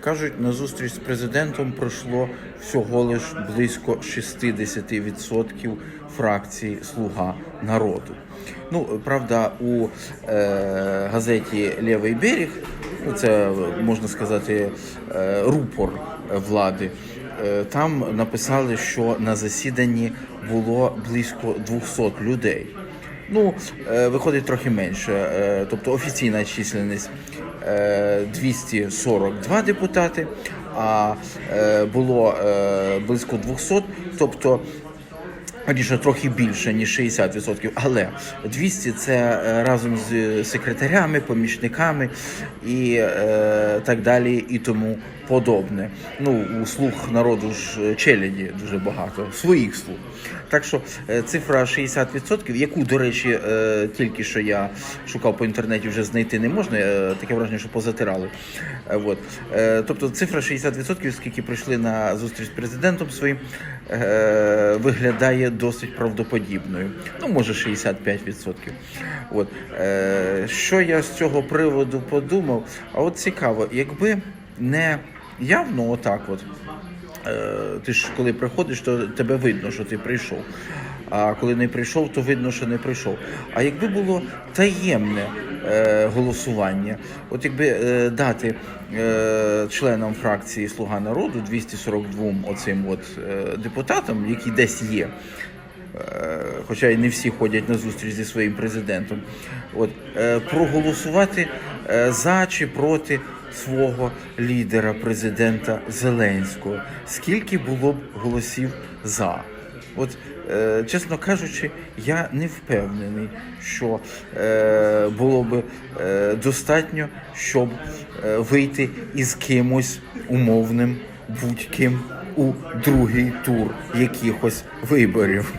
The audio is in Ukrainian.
Кажуть, на зустріч з президентом пройшло всього лиш близько 60% фракції Слуга народу. Ну, правда, у е, газеті Лівий берег, це можна сказати, е, рупор влади. е, Там написали, що на засіданні було близько 200 людей. Ну, е, виходить трохи менше. Е, Тобто офіційна численність е, 242 депутати, а е, було е, близько 200, тобто Раніше трохи більше ніж 60%, але 200 – це е, разом з секретарями, помічниками і е, так далі, і тому подобне. Ну у слуг народу ж е, челяді дуже багато, своїх слуг. Так що е, цифра 60%, яку, до речі, е, тільки що я шукав по інтернеті, вже знайти не можна. е, Таке враження, що позатирали. Е, От. Е, Тобто цифра 60%, скільки прийшли на зустріч з президентом своїм, е, виглядає досить правдоподібною. Ну, може, 65%. От. Е, Що я з цього приводу подумав? А от цікаво, якби не явно отак от. Е, Ти ж коли приходиш, то тебе видно, що ти прийшов. А коли не прийшов, то видно, що не прийшов. А якби було таємне е, голосування, от якби е, дати е, членам фракції Слуга народу 242 оцим от е, депутатам, які десь є. е, Хоча й не всі ходять на зустріч зі своїм президентом, от е, проголосувати е, за чи проти свого лідера, президента Зеленського. Скільки було б голосів за? От, е, чесно кажучи, я не впевнений, що е, було б е, достатньо, щоб е, вийти із кимось умовним будь-ким у другий тур якихось виборів.